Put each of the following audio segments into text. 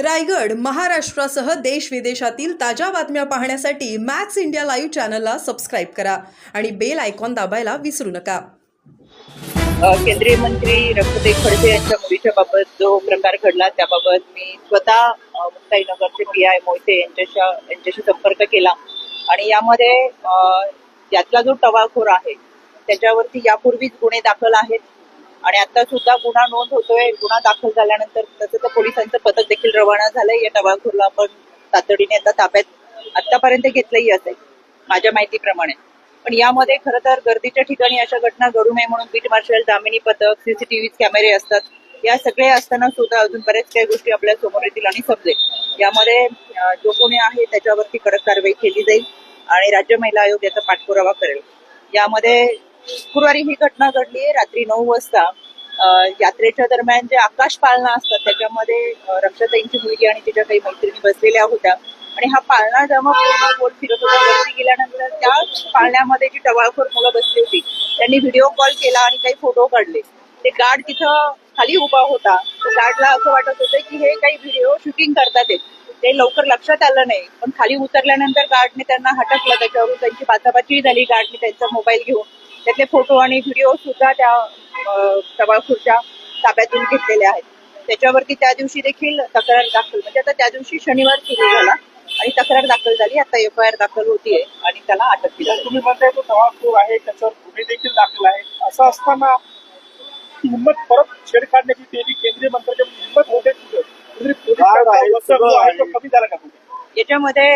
रायगड महाराष्ट्रासह देश विदेशातील ताज्या बातम्या पाहण्यासाठी मॅक्स इंडिया लाईव्ह चॅनलला सबस्क्राईब करा आणि बेल आयकॉन दाबायला विसरू नका. केंद्रीय मंत्री रघुदेव खडसे यांच्या मुलीच्या बाबत जो प्रकार घडला त्याबाबत मी स्वतः मुक्ताईनगरचे पी आय मोहिते यांच्याशी यांच्याशी संपर्क केला. आणि यामध्ये यातला जो टवाखोर आहे त्याच्यावरती यापूर्वीच गुन्हे दाखल आहेत. आणि आता सुद्धा गुन्हा नोंद होतोय. गुन्हा दाखल झाल्यानंतर तसं तर पोलिसांचं पथक देखील रवाना झालंय. या टबाखोरला आपण तातडीने आता ताब्यात आतापर्यंत घेतलंही असेल माझ्या माहितीप्रमाणे. पण यामध्ये खरं तर गर्दीच्या ठिकाणी अशा घटना घडू नये म्हणून बीट मार्शल दामिनी पथक सीसीटीव्ही कॅमेरे असतात. या सगळे असताना सुद्धा अजून बऱ्याच काही गोष्टी आपल्यासमोर येतील आणि समजेल. यामध्ये जो कोणी आहे त्याच्यावरती कडक कारवाई केली जाईल आणि राज्य महिला आयोग याचा पाठपुरावा करेल. यामध्ये शुक्रवारी ही घटना घडली आहे रात्री नऊ वाजता. यात्रेच्या दरम्यान जे आकाश पाळणा असतात त्याच्यामध्ये रक्षाताईंची मुलगी आणि तिच्या काही मैत्रिणी बसलेल्या होत्या. आणि हा पाळणा जेव्हा पूर्ण गोल फिरत होता वरती गेल्यानंतर त्या पाळण्यामध्ये जी टवाळखोर मुलं बसली होती त्यांनी व्हिडिओ कॉल केला आणि काही फोटो काढले. ते गार्ड तिथं खाली उभा होता. तो गार्डला असं वाटत होतं की हे काही व्हिडिओ शूटिंग करतात ते लवकर लक्षात आलं नाही. पण खाली उतरल्यानंतर गार्डने त्यांना हटकलं. त्याच्यावरून त्यांची बाचाबाची झाली. गार्डने त्यांचा मोबाईल घेऊन त्यातले फोटो आणि व्हिडिओ सुद्धा त्या अं, टवाळखोरच्या ताब्यातून घेतलेले आहेत. त्याच्यावरती त्या दिवशी देखील तक्रार दाखल म्हणजे आता त्या दिवशी शनिवार सुरू झाला आणि तक्रार दाखल झाली. आता एफ आय आर दाखल होतीये आणि त्याला अटक केली तुम्ही म्हणताय तो टवाळखोर आहे त्याच्यावर गुन्हे देखील दाखल आहेत. असं असताना हिंमत परत छेड काढण्याची त्याची केंद्रीय मंत्र्याच्या हिंमत होते आहे, आहे आहे. कमी झाला का? याच्यामध्ये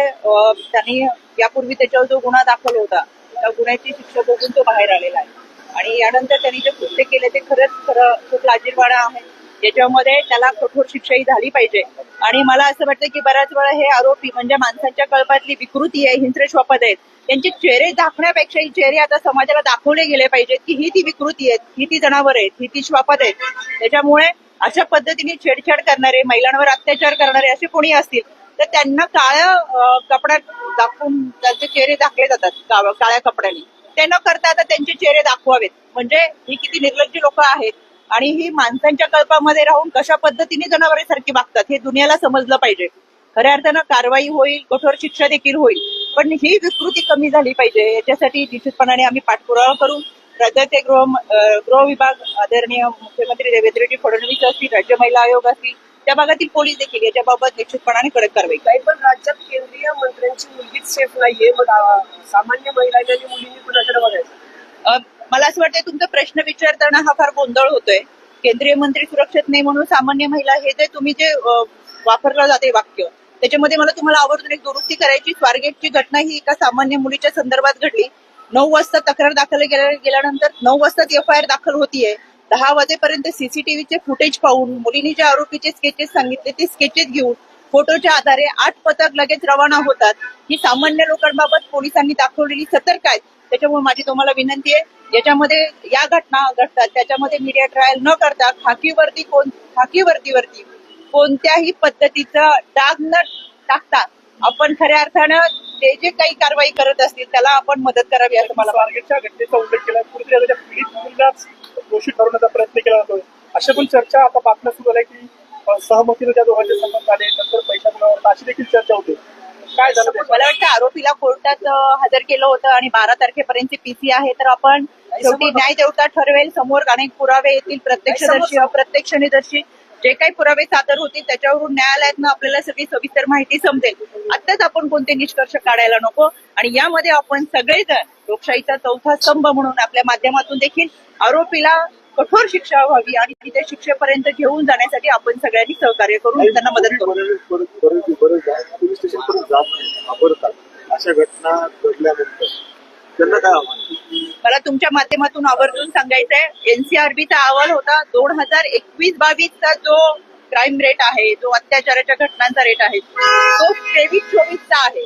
त्यांनी यापूर्वी त्याच्यावर जो गुन्हा दाखल होता गुन्ह्याची शिक्षा बघून तो बाहेर आलेला आहे. आणि यानंतर त्यांनी जे कृत्य केले ते खरंच खरं खूप लाजीरवाणा आहे. याच्यामध्ये त्याला कठोर शिक्षाही झाली पाहिजे. आणि मला असं वाटतं की बऱ्याच वेळा हे आरोपी म्हणजे माणसांच्या कळपातली विकृती आहे हिंस्र आहेत. त्यांचे चेहरे दाखवण्यापेक्षा चेहरे आता समाजाला दाखवले गेले पाहिजेत की ही ती विकृती आहेत ही ती जनावर आहेत ही ती श्वापद आहेत. त्याच्यामुळे अशा पद्धतीने छेडछाड करणारे महिलांवर अत्याचार करणारे असे कोणी असतील? तर त्यांना काळ्या कपड्यात दाखवून त्यांचे चेहरे दाखले जातात काळ्या कपड्याने. ते न करता आता त्यांचे चेहरे दाखवावेत. म्हणजे ही किती निर्लज्ज लोक आहेत आणि ही माणसांच्या कल्पामध्ये राहून कशा पद्धतीने जनावरांसारखी वागतात हे दुनियाला समजलं पाहिजे. खऱ्या अर्थानं कारवाई होईल कठोर शिक्षा देखील होईल पण ही विकृती कमी झाली पाहिजे. याच्यासाठी निश्चितपणाने आम्ही पाठपुरावा करू. राज्याचे गृह गृह विभाग आदरणीय मुख्यमंत्री देवेंद्रजी फडणवीस असतील राज्य महिला आयोग असतील त्या भागातील पोलीस देखील याच्याबाबत निश्चितपणाने कडक कारवाई काही पण राज्यात केंद्रीय मंत्र्यांची मुलगीच सेफ नाहीये. मग सामान्य महिलांनी आणि मुलींनी कुणाकडे बघायचं. मला असं वाटतं तुमचा प्रश्न विचारताना हा फार गोंधळ होतोय. केंद्रीय मंत्री सुरक्षित नाही म्हणून सामान्य महिला हे जे तुम्ही जे वापरलं जाते वाक्य त्याच्यामध्ये मला तुम्हाला आवर्जून एक दुरुस्ती करायची स्वारगेटची घटना ही एका सामान्य मुलीच्या संदर्भात घडली. नऊ वाजता तक्रार दाखल गेल्या- गेल्यानंतर नऊ वाजता एफ आय आर दाखल होतीये. दहा वाजेपर्यंत सीसीटीव्हीचे फुटेज पाहून मुलींनी ज्या आरोपीचे स्केचेस सांगितले ते स्केचेस घेऊन फोटोच्या आधारे आठ पथक लगेच रवाना होतात. ही सामान्य लोकांबाबत पोलिसांनी दाखवलेली सतर्क आहे त्याच्यामुळे माझी तुम्हाला विनंती आहे ज्याच्यामध्ये या घटना घडतात त्याच्यामध्ये मीडिया ट्रायल न करता खाकीवरती कोण खाकीवरतीवरती कोणत्याही पद्धतीचं डाग न टाकता आपण खऱ्या अर्थानं ते जे काही कारवाई करत असतील त्याला आपण मदत करावी असं मला घटनेचा उल्लेख केला कुठेतरी त्याच्या पीडित मुलीलाच दोषी ठरवण्याचा प्रयत्न केला जातोय. अशा पण चर्चा आता बातम्या सुरू झाल्या की सहमतीने त्या दोघांचे संबंध आले नंतर पैसा मिळवला अशी देखील चर्चा होते. काय झालं? मला वाटतं आरोपीला कोर्टात हजर केलं होतं आणि बारा तारखेपर्यंतची पीसी आहे तर आपण शेवटी न्याय देवता ठरवेल. समोर अनेक पुरावे येतील प्रत्यक्षदर्शी अप्रत्यक्षनिदर्शी जे काही पुरावे सादर होतील त्याच्यावरून न्यायालयातनं आपल्याला सगळी सविस्तर माहिती समजेल आत्ताच आपण कोणते निष्कर्ष काढायला नको आणि यामध्ये आपण सगळेजण लोकशाहीचा चौथा स्तंभ म्हणून आपल्या माध्यमातून देखील आरोपीला कठोर शिक्षा व्हावी आणि त्या शिक्षेपर्यंत घेऊन जाण्यासाठी आपण सगळ्यांनी सहकार्य करून त्यांना मदत करू अशा घटना घडल्यानंतर त्यांना काय आव्हान आहे? मला तुमच्या माध्यमातून आवर्जून सांगायचंय. एनसीआरबीचा अहवाल होता दोन हजार एकवीस बावीसचा जो क्राईम रेट आहे जो अत्याचाराच्या घटनांचा रेट आहे तो तेवीस चोवीसचा आहे.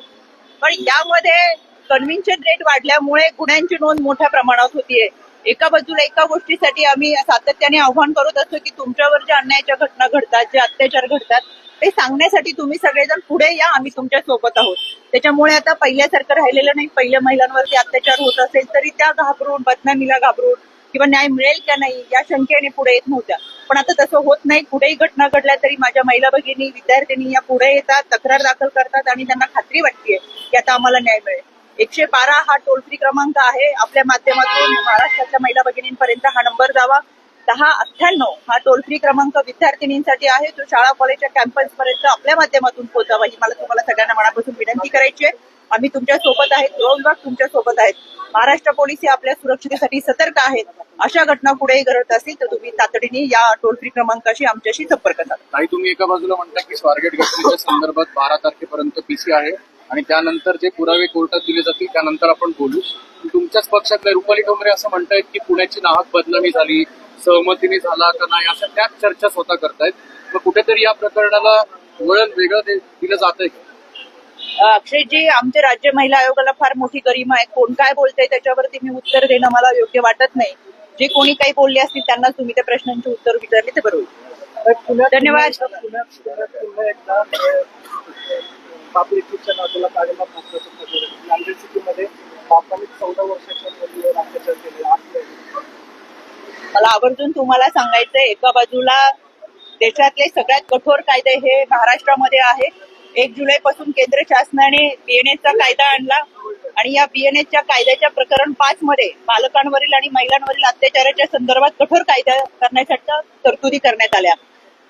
पण यामध्ये कन्व्हिन्शन रेट वाढल्यामुळे गुन्ह्यांची नोंद मोठ्या प्रमाणात होतीये. एका बाजूला एका गोष्टीसाठी आम्ही सातत्याने आव्हान करत असतो की तुमच्यावर ज्या अन्यायाच्या घटना घडतात जे अत्याचार घडतात ते सांगण्यासाठी तुम्ही सगळेजण पुढे या आम्ही तुमच्यासोबत आहोत. त्याच्यामुळे आता पहिल्यासारखं राहिलेलं नाही. पहिल्या महिलांवरती अत्याचार होत असेल तरी त्या घाबरून बदनामीला घाबरून किंवा न्याय मिळेल का नाही या शंकेने पुढे येत नव्हत्या. पण आता तसं होत नाही. कुठेही घटना घडल्या तरी माझ्या महिला भगिनी विद्यार्थिनी या पुढे येतात तक्रार दाखल करतात आणि त्यांना खात्री वाटते की आता आम्हाला न्याय मिळेल. एकशे बारा हा टोल फ्री क्रमांक आहे. आपल्या माध्यमातून महाराष्ट्राच्या महिला भगिनींपर्यंत हा नंबर जावा. दहा अठ्ठ्याण्णव हा टोल फ्री क्रमांक विद्यार्थिनींसाठी आहे. तो शाळा कॉलेजच्या कॅम्पस पर्यंत आपल्या माध्यमातून पोहोचावा ही मला तुम्हाला सगळ्यांना मनापासून विनंती करायची आहे. आम्ही तुमच्यासोबत आहेत गृह तुमच्यासोबत आहेत. महाराष्ट्र पोलीस हे आपल्या सुरक्षितेसाठी सतर्क आहेत. अशा घटना पुढेही घडत असतील तर तुम्ही तातडीने या टोल फ्री क्रमांकाशी आमच्याशी संपर्क साधा. ताई तुम्ही एका बाजूला म्हणता की स्वारगेट घटनेच्या संदर्भात बारा तारखेपर्यंत पीसी आहे आणि त्यानंतर जे पुरावे कोर्टात दिले जातील त्यानंतर आपण बोलू. तुमच्याच पक्षातले रुपाली ठोंबरे असं म्हणतायत की पुण्याची नाहक बदनामी झाली सहमतीने झाला का नाही असं त्याच चर्चा स्वतः करतायत. मग कुठेतरी या प्रकरणाला वळण वेगळं दिलं जात आहे अक्षयजी आमच्या राज्य महिला आयोगाला फार मोठी गरिमा आहे. कोण काय बोलतंय त्याच्यावरती मी उत्तर देणं मला योग्य वाटत नाही. जे कोणी काही बोलले असतील त्यांना तुम्ही त्या प्रश्नांची उत्तर विचारली तर बरोबर धन्यवाद. मला आवर्जून तुम्हाला सांगायचंय एका बाजूला देशातले सगळ्यात कठोर कायदे हे महाराष्ट्रामध्ये आहेत. एक जुलै पासून केंद्र शासनाने बीएनएसचा कायदा आणला. आणि या बीएनएसच्या कायद्याच्या प्रकरण पाच मध्ये बालकांवरील आणि महिलांवरील अत्याचाराच्या संदर्भात कठोर कायदा करण्यासाठी तरतुदी करण्यात आल्या.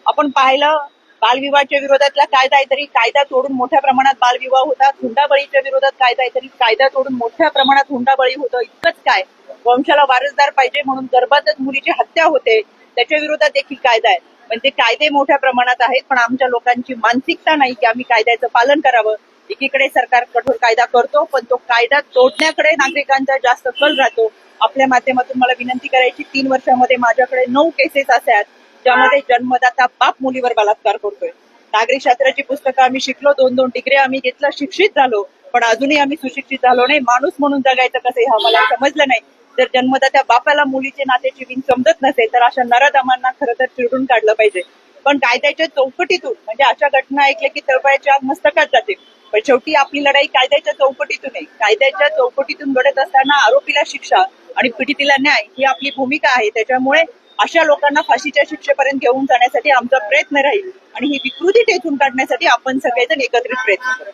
आपण पाहिलं बालविवाहाच्या विरोधातला कायदा आहे तरी कायदा तोडून मोठ्या प्रमाणात बालविवाह होतात हुंडाबळीच्या विरोधात कायदा आहे तरी कायदा तोडून मोठ्या प्रमाणात हुंडाबळी होतं. इतकंच काय? वंशाला वारसदार पाहिजे म्हणून गर्भातच मुलीची हत्या होते. त्याच्या विरोधात देखील कायदा आहे. पण ते कायदे मोठ्या प्रमाणात आहेत पण आमच्या लोकांची मानसिकता नाही की आम्ही कायद्याचं पालन करावं. एकीकडे सरकार कठोर कायदा करतो पण तो कायदा तोडण्याकडे नागरिकांचा जास्त कल राहतो. आपल्या माध्यमातून मला विनंती करायची तीन वर्षामध्ये माझ्याकडे नऊ केसेस असे ज्यामध्ये जन्मदाता बाप मुलीवर बलात्कार करतोय. नागरिक शास्त्राची पुस्तकं आम्ही शिकलो दोन दोन डिग्री आम्ही घेतला शिक्षित झालो पण अजूनही आम्ही सुशिक्षित झालो नाही. माणूस म्हणून जगायचं कसं हे आम्हाला समजलं नाही. जर जन्मदात्या बापाला मुलीचे नात्याची विण समजत नसेल तर अशा नरदमांना खरं तर चिरडून काढलं पाहिजे. पण कायद्याच्या चौकटीतून म्हणजे अशा घटना ऐकल्या की तळपायाची आग मस्तकात जाते. पण शेवटी आपली लढाई कायद्याच्या चौकटीतून आहे. कायद्याच्या चौकटीतून लढत असताना आरोपीला शिक्षा आणि पीडितीला न्याय ही आपली भूमिका आहे. त्याच्यामुळे अशा लोकांना फाशीच्या शिक्षेपर्यंत घेऊन जाण्यासाठी आमचा प्रयत्न राहील आणि ही विकृती टेचून काढण्यासाठी आपण सगळेजण एकत्रित प्रयत्न करू.